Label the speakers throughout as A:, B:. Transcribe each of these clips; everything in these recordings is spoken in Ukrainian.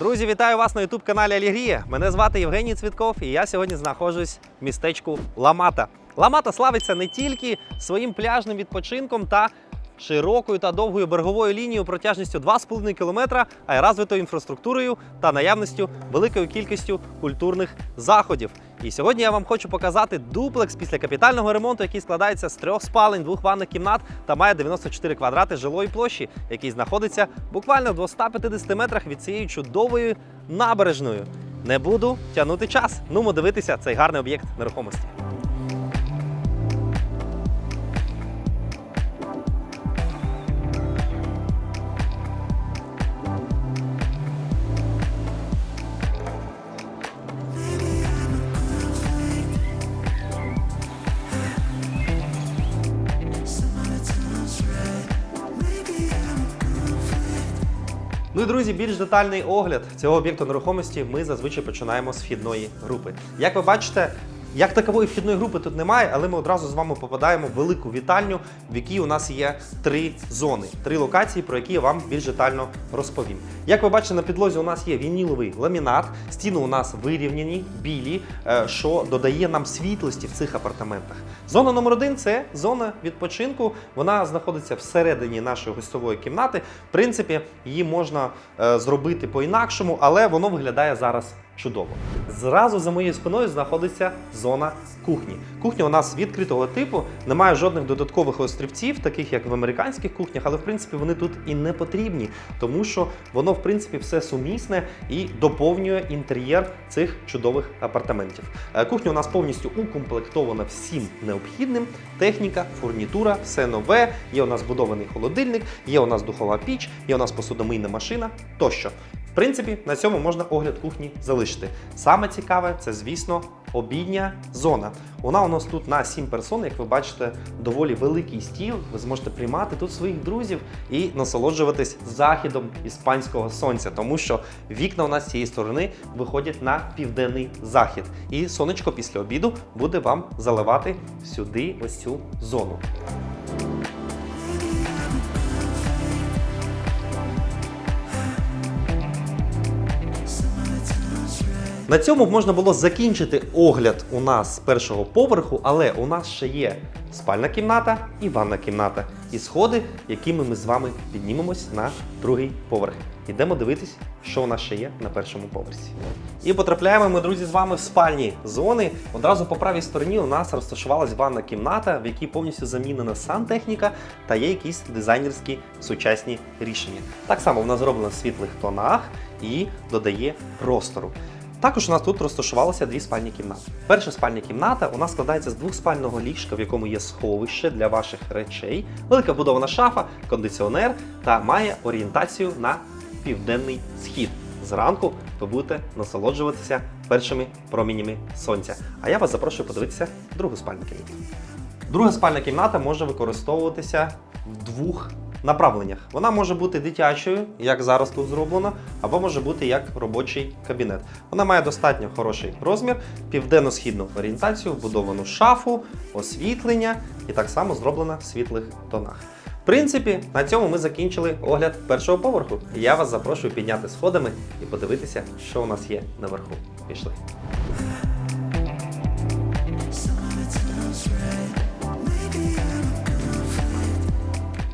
A: Друзі, вітаю вас на youtube каналі Алігрія. Мене звати Євгеній Цвітков, і я сьогодні знаходжусь в містечку Ламата. Ламата славиться не тільки своїм пляжним відпочинком та широкою та довгою береговою лінією протяжністю 2,5 км, а й розвитою інфраструктурою та наявністю великою кількістю культурних заходів. І сьогодні я вам хочу показати дуплекс після капітального ремонту, який складається з трьох спалень, двох ванних кімнат та має 94 квадрати жилої площі, який знаходиться буквально в 250 метрах від цієї чудової набережної. Не буду тягнути час. Нумо дивитися цей гарний об'єкт нерухомості. Ну і друзі, більш детальний огляд цього об'єкту нерухомості ми зазвичай починаємо з вхідної групи. Як ви бачите, як такової вхідної групи тут немає, але ми одразу з вами попадаємо в велику вітальню, в якій у нас є три зони, три локації, про які я вам більш детально розповім. Як ви бачите, на підлозі у нас є вініловий ламінат, стіни у нас вирівняні, білі, е, що додає нам світлості в цих апартаментах. Зона номер один це зона відпочинку. Вона знаходиться всередині нашої гостьової кімнати. В принципі, її можна е, зробити по-інакшому, але воно виглядає зараз чудово. Зразу за моєю спиною знаходиться зона кухні. Кухня у нас відкритого типу, немає жодних додаткових острівців, таких як в американських кухнях, але в принципі вони тут і не потрібні, тому що воно в принципі все сумісне і доповнює інтер'єр цих чудових апартаментів. Е, Кухня у нас повністю укомплектована всім необхідним. Техніка, фурнітура, все нове. Є у нас збудований холодильник, є у нас духова піч, є у нас посудомийна машина тощо. В принципі, на цьому можна огляд кухні залишити. Саме цікаве це, звісно, обідня зона. Вона у нас тут на 7 персон, як ви бачите, доволі великий стіл. Ви зможете приймати тут своїх друзів і насолоджуватись західом іспанського сонця, тому що вікна у нас з цієї сторони виходять на південний захід. І сонечко після обіду буде вам заливати сюди ось цю зону. На цьому можна було закінчити огляд у нас першого поверху, але у нас ще є спальна кімната і ванна кімната. І сходи, якими ми з вами піднімемось на другий поверх. Ідемо дивитись, що у нас ще є на першому поверсі. І потрапляємо ми, друзі, з вами в спальні зони. Одразу по правій стороні у нас розташувалась ванна кімната, в якій повністю замінена сантехніка та є якісь дизайнерські сучасні рішення. Так само вона зроблена в світлих тонах і додає простору. Також у нас тут розташувалися дві спальні кімнати. Перша спальня кімната у нас складається з двохспального ліжка, в якому є сховище для ваших речей, велика вбудована шафа, кондиціонер та має орієнтацію на південний схід. Зранку ви будете насолоджуватися першими промінями сонця. А я вас запрошую подивитися другу спальню кімнату. Друга спальна кімната може використовуватися в двох направленнях. Вона може бути дитячою, як зараз тут зроблено, або може бути як робочий кабінет. Вона має достатньо хороший розмір, південно-східну орієнтацію, вбудовану шафу, освітлення і так само зроблена в світлих тонах. В принципі, на цьому ми закінчили огляд першого поверху. Я вас запрошую підняти сходами і подивитися, що у нас є наверху. Пішли.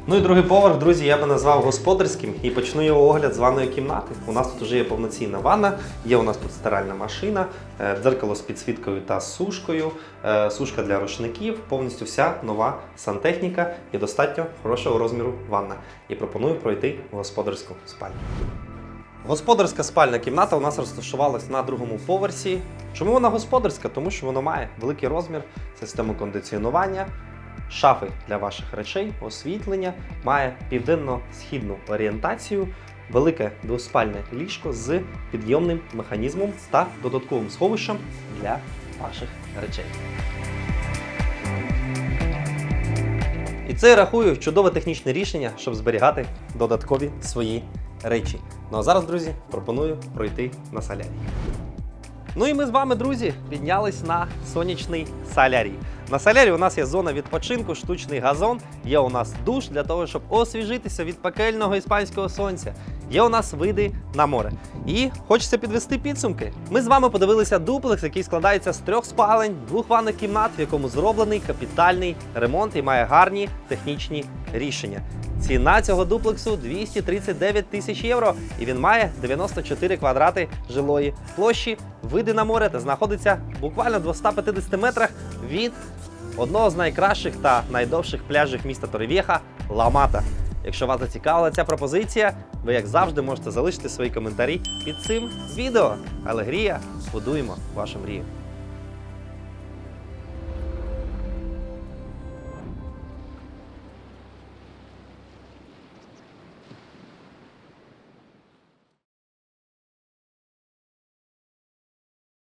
A: Ну і другий поверх, друзі, я би назвав господарським і почну його огляд з ванної кімнати. У нас тут вже є повноцінна ванна, є у нас тут стиральна машина, е, дзеркало з підсвіткою та сушкою, е, сушка для рушників, повністю вся нова сантехніка і достатньо хорошого розміру ванна. І пропоную пройти в господарську спальню. Господарська спальна кімната у нас розташувалась на другому поверсі. Чому вона господарська? Тому що вона має великий розмір, систему кондиціонування, шафи для ваших речей, освітлення, має південно-східну орієнтацію, велике двоспальне ліжко з підйомним механізмом та додатковим сховищем для ваших речей. І це я рахую чудове технічне рішення, щоб зберігати додаткові свої речі. Ну а зараз, друзі, пропоную пройти на солярій. Ну і ми з вами, друзі, піднялись на сонячний солярій. На солярі у нас є зона відпочинку, штучний газон, є у нас душ для того, щоб освіжитися від пекельного іспанського сонця. Є у нас види на море. І хочеться підвести підсумки. Ми з вами подивилися дуплекс, який складається з трьох спалень, двох ванних кімнат, в якому зроблений капітальний ремонт і має гарні технічні рішення. Ціна цього дуплексу 239 тисяч євро, і він має 94 квадрати жилої площі, види на море та знаходиться буквально в 250 метрах від одного з найкращих та найдовших пляжів міста Торревєха – Ламата. Якщо вас зацікавила ця пропозиція, ви як завжди можете залишити свої коментарі під цим відео. Алегрія, будуємо вашу мрію.